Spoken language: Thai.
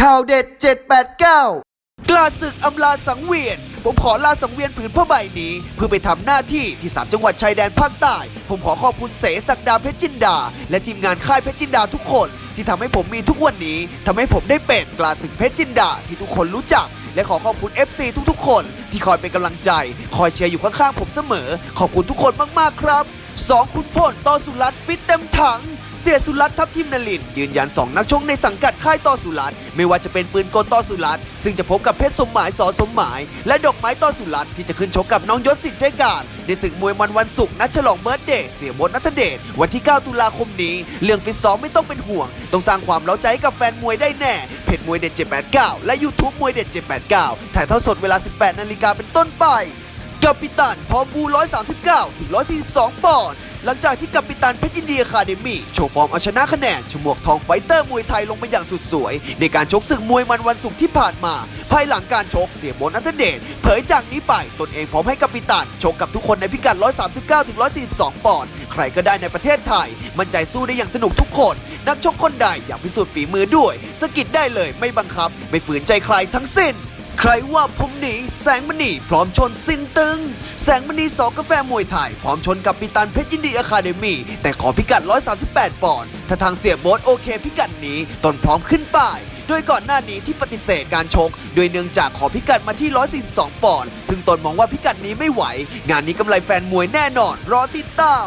ข่าวเด็ด 789 กล้าศึกอำลาสังเวียน ผมขอลาสังเวียนผืนผ้าใบนี้ เพื่อไปทำหน้าที่ที่ 3 จังหวัดชายแดนภาคใต้ ผมขอขอบคุณเสศักดาเพชรจินดา และทีมงานค่ายเพชรจินดาทุกคน ที่ทำให้ผมมีทุกวันนี้ทำให้ผมได้เป็นกล้าศึกเพชรจินดาที่ทุกคนรู้จัก และขอขอบคุณ FC ทุกๆ คน ที่คอยเป็นกำลังใจ คอยเชียร์อยู่ข้างๆผมเสมอ ขอบคุณทุกคนมากๆครับสองคุณพลต่อสุรัตน์ฟิตเต็มถัง เสียสุรัตน์ทัพทิมนลินยืนยัน 2 นักชกในสังกัดค่ายต่อสุรัตน์ไม่ว่าจะเป็นปืนกลต่อสุรัตน์ซึ่งจะพบกับเพชรสมหมายสอสมหมาย และดอกไม้ต่อสุรัตน์ที่จะขึ้นชกกับน้องยศสิทธิ์ใจการในศึกมวยมันวันศุกร์นัดฉลองเบิร์ดเดย์เสียบดนัทเดชวันที่ 9 ตุลาคมนี้ เรื่องฟิตซ้อมไม่ต้องเป็นห่วง ต้องสร้างความเล้าใจให้กับแฟนมวยได้แน่เพจมวยเด็ด789 และ YouTube มวยเด็ด789 ถ่ายทอดสดเวลา 18 นาฬิกาเป็นต้นไป กัปตันพร้อมบู139ถึง142ปอนด์ หลังจากที่กัปตันเพชรยินดีอะคาเดมี่โชว์ฟอร์มเอาชนะคะแนนฉมวกทองไฟเตอร์มวยไทยลงมาอย่างสุดสวย ในการชกศึกมวยมันวันศุกร์ที่ผ่านมา ภายหลังการชกเสียบนอัตเดชเผยจากนี้ไปตนเองพร้อมให้กัปตันชกกับทุกคนในพิกัด 139ถึง142 ปอนด์ใครก็ได้ในประเทศไทย มั่นใจสู้ได้อย่างสนุกทุกคน นักชกคนใดอยากพิสูจน์ฝีมือด้วยสกิดได้เลยไม่บังคับ ไม่ฝืนใจใครทั้งสิ้น ใครว่าผมหนีแสงมณีพร้อมชนสิ้นตึง แสงมณีสองกาแฟมวยไทย พร้อมชนกับปิตันเพชรยินดีอะคาเดมี่แต่ขอพิกัด 138 ปอนด์ถ้าทางเสียโบสโอเคพิกัดนี้ตนพร้อมขึ้นป้ายโดยก่อนหน้านี้ที่ปฏิเสธการชก โดยเนื่องจากขอพิกัดมาที่ 142 ปอนด์ซึ่งตนมองว่าพิกัดนี้ไม่ไหว งานนี้กำไรแฟนมวยแน่นอน รอติดตาม